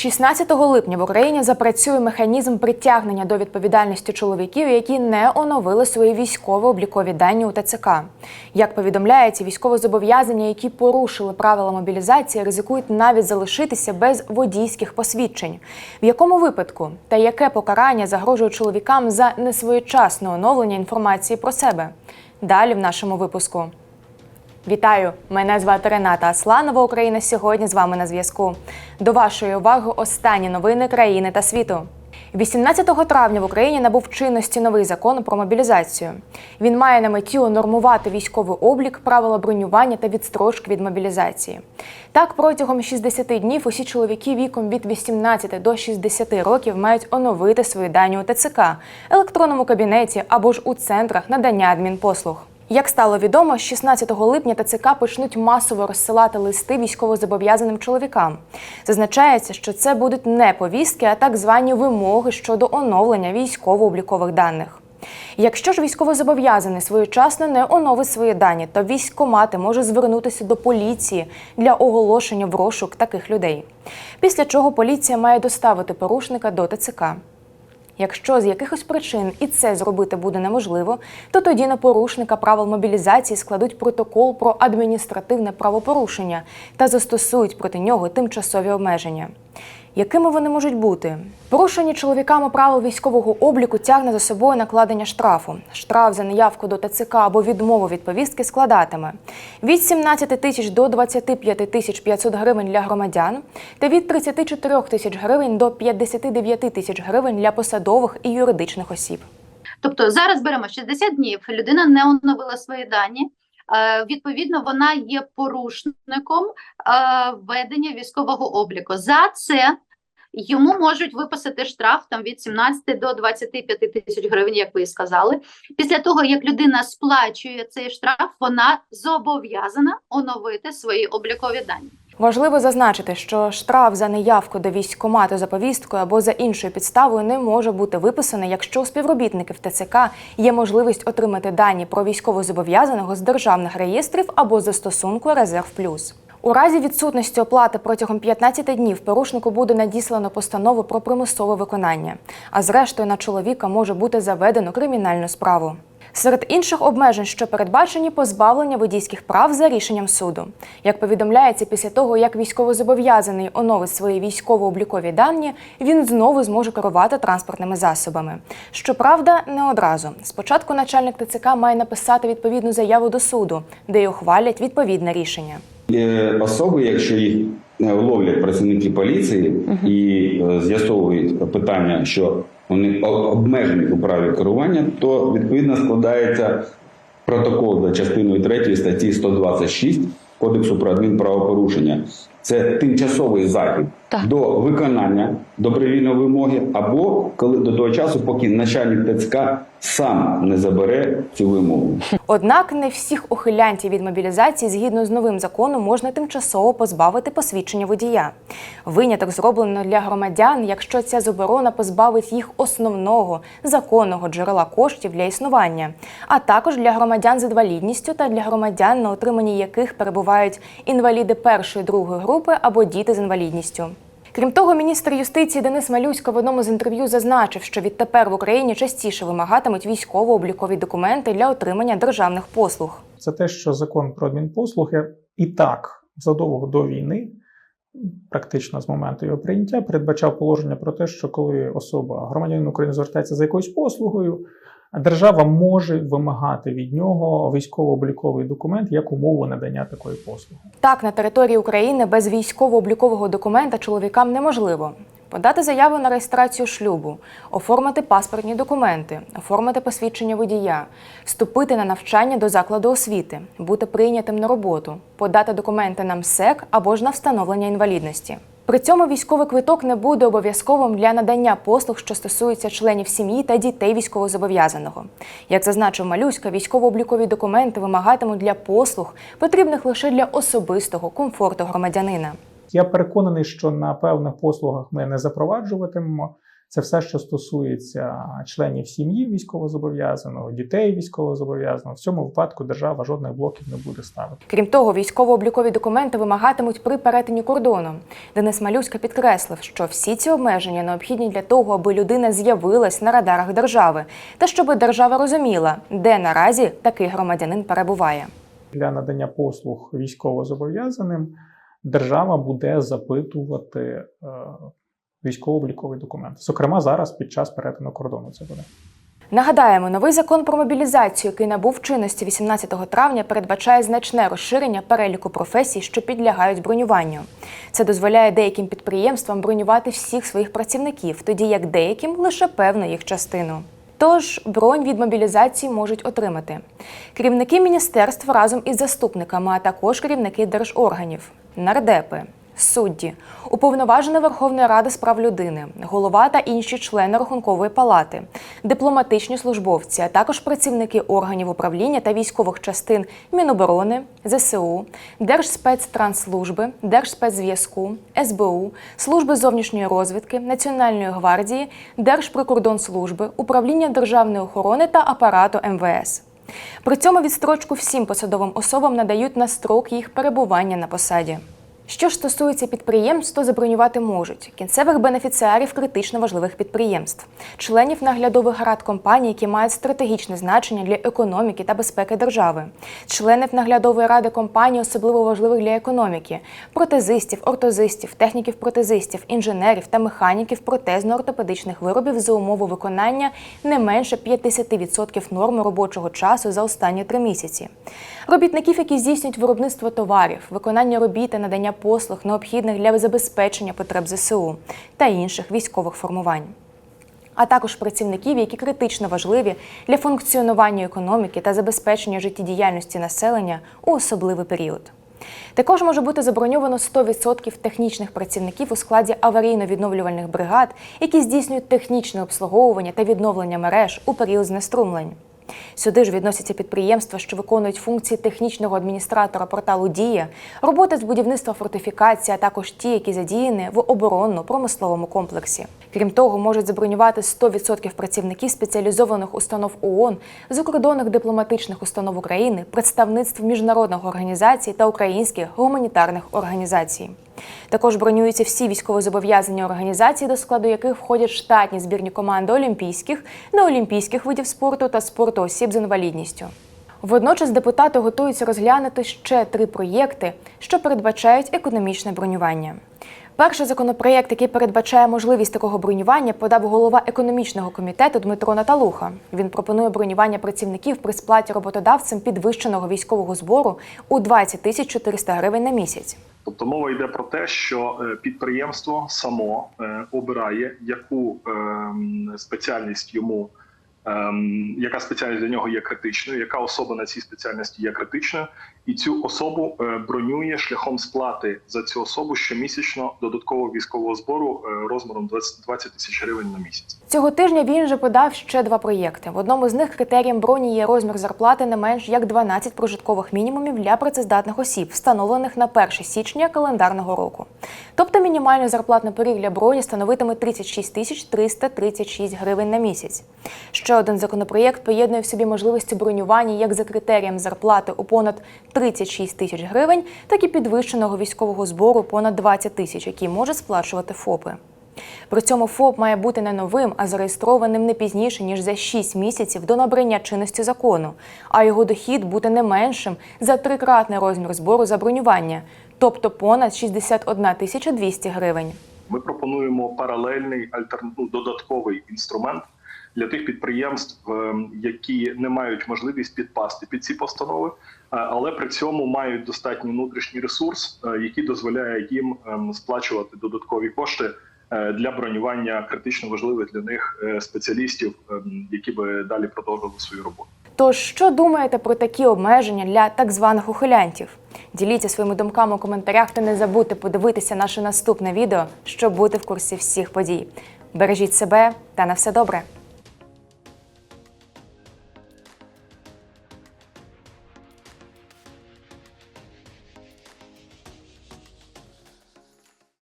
16 липня в Україні запрацює механізм притягнення до відповідальності чоловіків, які не оновили свої військово-облікові дані у ТЦК. Як повідомляється, військовозобов'язані, які порушили правила мобілізації, ризикують навіть залишитися без водійських посвідчень. В якому випадку та яке покарання загрожує чоловікам за несвоєчасне оновлення інформації про себе? Далі в нашому випуску. Вітаю! Мене звати Рената Асланова. Україна сьогодні з вами на зв'язку. До вашої уваги останні новини країни та світу. 18 травня в Україні набув чинності новий закон про мобілізацію. Він має на меті унормувати військовий облік, правила бронювання та відстрочки від мобілізації. Так, протягом 60 днів усі чоловіки віком від 18 до 60 років мають оновити свої дані у ТЦК, електронному кабінеті або ж у центрах надання адмінпослуг. Як стало відомо, 16 липня ТЦК почнуть масово розсилати листи військовозобов'язаним чоловікам. Зазначається, що це будуть не повістки, а так звані вимоги щодо оновлення військово-облікових даних. Якщо ж військовозобов'язаний своєчасно не оновить свої дані, то військкомати може звернутися до поліції для оголошення в розшук таких людей. Після чого поліція має доставити порушника до ТЦК. Якщо з якихось причин і це зробити буде неможливо, то тоді на порушника правил мобілізації складуть протокол про адміністративне правопорушення та застосують проти нього тимчасові обмеження. Якими вони можуть бути? Порушення чоловіками правил військового обліку тягне за собою накладення штрафу. Штраф за неявку до ТЦК або відмову від повістки складатиме від 17 тисяч до 25 тисяч 500 гривень для громадян та від 34 тисяч гривень до 59 тисяч гривень для посадових і юридичних осіб. Тобто зараз беремо 60 днів, людина не оновила свої дані. Е, Відповідно, вона є порушником введення ведення військового обліку. За це йому можуть виписати штраф там від 17 до 25 тисяч гривень, як ви і сказали. Після того, як людина сплачує цей штраф, вона зобов'язана оновити свої облікові дані. Важливо зазначити, що штраф за неявку до військкомату за повісткою або за іншою підставою не може бути виписаний, якщо у співробітників ТЦК є можливість отримати дані про військовозобов'язаного з державних реєстрів або застосунку Резерв Плюс. У разі відсутності оплати протягом 15 днів порушнику буде надіслано постанову про примусове виконання, а зрештою на чоловіка може бути заведено кримінальну справу. Серед інших обмежень, що передбачені, позбавлення водійських прав за рішенням суду. Як повідомляється, після того як військовозобов'язаний оновить свої військово-облікові дані, він знову зможе керувати транспортними засобами. Щоправда, не одразу. Спочатку начальник ТЦК має написати відповідну заяву до суду, де й ухвалять відповідне рішення. Особи, якщо їх ловлять працівники поліції і е, з'ясовують питання, що вони обмежені у праві керування, то відповідно складається протокол за частиною 3 статті 126 Кодексу про адмінправопорушення. Це тимчасовий захід Так. до виконання добровільної вимоги, або коли до того часу, поки начальник ТЦК сам не забере цю вимогу. Однак не всіх ухилянтів від мобілізації згідно з новим законом можна тимчасово позбавити посвідчення водія. Виняток зроблено для громадян, якщо ця заборона позбавить їх основного законного джерела коштів для існування, а також для громадян з інвалідністю та для громадян, на отриманні яких перебувають інваліди першої другої групи або діти з інвалідністю. Крім того, міністр юстиції Денис Малюська в одному з інтерв'ю зазначив, що відтепер в Україні частіше вимагатимуть військово-облікові документи для отримання державних послуг. це те, що закон про адмінпослуги і так задовго до війни, практично з моменту його прийняття, передбачав положення про те, що коли особа громадянин України звертається за якоюсь послугою, держава може вимагати від нього військово-обліковий документ як умову надання такої послуги. Так, на території України без військово-облікового документа чоловікам неможливо. Подати заяву на реєстрацію шлюбу, оформити паспортні документи, оформити посвідчення водія, вступити на навчання до закладу освіти, бути прийнятим на роботу, подати документи на МСЕК або ж на встановлення інвалідності. При цьому військовий квиток не буде обов'язковим для надання послуг, що стосуються членів сім'ї та дітей військовозобов'язаного. Як зазначив Малюська, військово-облікові документи вимагатимуть для послуг, потрібних лише для особистого комфорту громадянина. Я переконаний, що на певних послугах ми не запроваджуватимемо Це все, що стосується членів сім'ї військовозобов'язаного, дітей військовозобов'язаного. В цьому випадку держава жодних блоків не буде ставити. Крім того, військово-облікові документи вимагатимуть при перетині кордону. Денис Малюська підкреслив, що всі ці обмеження необхідні для того, аби людина з'явилась на радарах держави, та щоб держава розуміла, де наразі такий громадянин перебуває. Для надання послуг військовозобов'язаним держава буде запитувати е, військово-обліковий документ. Зокрема, зараз під час перетину кордону це буде. Нагадаємо, новий закон про мобілізацію, який набув чинності 18 травня, передбачає значне розширення переліку професій, що підлягають бронюванню. Це дозволяє деяким підприємствам бронювати всіх своїх працівників, тоді як деяким лише певну їх частину. Тож бронь від мобілізації можуть отримати керівники міністерств разом із заступниками, а також керівники держорганів, нардепи, судді, уповноважена Верховної Ради з прав людини, голова та інші члени Рахункової палати, дипломатичні службовці, а також працівники органів управління та військових частин Міноборони, ЗСУ, Держспецтрансслужби, Держспецзв'язку, СБУ, Служби зовнішньої розвідки, Національної гвардії, Держприкордонслужби, управління державної охорони та апарату МВС. При цьому відстрочку всім посадовим особам надають на строк їх перебування на посаді. Що ж стосується підприємств, то забронювати можуть кінцевих бенефіціарів критично важливих підприємств, членів наглядових рад компаній, які мають стратегічне значення для економіки та безпеки держави, членів наглядової ради компаній, особливо важливих для економіки, протезистів, ортозистів, техніків-протезистів, інженерів та механіків протезно-ортопедичних виробів за умови виконання не менше 50% норми робочого часу за останні три місяці. Робітників, які здійснюють виробництво товарів, виконання робіт та надання послуг, необхідних для забезпечення потреб ЗСУ та інших військових формувань. А також працівників, які критично важливі для функціонування економіки та забезпечення життєдіяльності населення у особливий період. Також може бути заброньовано 100% технічних працівників у складі аварійно-відновлювальних бригад, які здійснюють технічне обслуговування та відновлення мереж у період знеструмлень. Сюди ж відносяться підприємства, що виконують функції технічного адміністратора порталу Дія, роботи з будівництва фортифікації, а також ті, які задіяні в оборонно-промисловому комплексі. Крім того, можуть забронювати 100% працівників спеціалізованих установ ООН, закордонних дипломатичних установ України, представництв міжнародних організацій та українських гуманітарних організацій. Також бронюються всі військовозобов'язані організації, до складу яких входять штатні збірні команди олімпійських, неолімпійських видів спорту та спорту осіб з інвалідністю. Водночас депутати готуються розглянути ще три проєкти, що передбачають економічне бронювання. Перший законопроєкт, який передбачає можливість такого бронювання, подав голова економічного комітету Дмитро Наталуха. Він пропонує бронювання працівників при сплаті роботодавцем підвищеного військового збору у 20 тисяч 400 гривень на місяць. Тобто мова йде про те, що е, підприємство само е, обирає, яку ем, спеціальність йому, ем, яка спеціальність для нього є критичною, яка особа на цій спеціальності є критичною, і цю особу е, бронює шляхом сплати за цю особу щомісячно додаткового військового збору е, розміром 20 20 тисяч гривень на місяць. Цього тижня він вже подав ще два проєкти. В одному з них критерієм броні є розмір зарплати не менш як 12 прожиткових мінімумів для працездатних осіб, встановлених на 1 січня календарного року. Тобто мінімальний зарплатний поріг для броні становитиме 36 тисяч 336 гривень на місяць. Ще один законопроєкт поєднує в собі можливості бронювання як за критерієм зарплати у понад 36 тисяч гривень, так і підвищеного військового збору понад 20 тисяч, який може сплачувати ФОПи. При цьому ФОП має бути не новим, а зареєстрованим не пізніше ніж за 6 місяців до набрання чинності закону, а його дохід бути не меншим за трикратний розмір збору за бронювання, тобто понад 61 тисяча 200 гривень. Ми пропонуємо паралельний альтерн... ну, додатковий інструмент для тих підприємств, ем, які не мають можливість підпасти під ці постанови, е, але при цьому мають достатній внутрішній ресурс, е, який дозволяє їм ем, сплачувати додаткові кошти е, для бронювання критично важливих для них е, спеціалістів, ем, які би далі продовжували свою роботу. Тож, що думаєте про такі обмеження для так званих ухилянтів? Діліться своїми думками у коментарях та не забудьте подивитися наше наступне відео, щоб бути в курсі всіх подій. Бережіть себе та на все добре.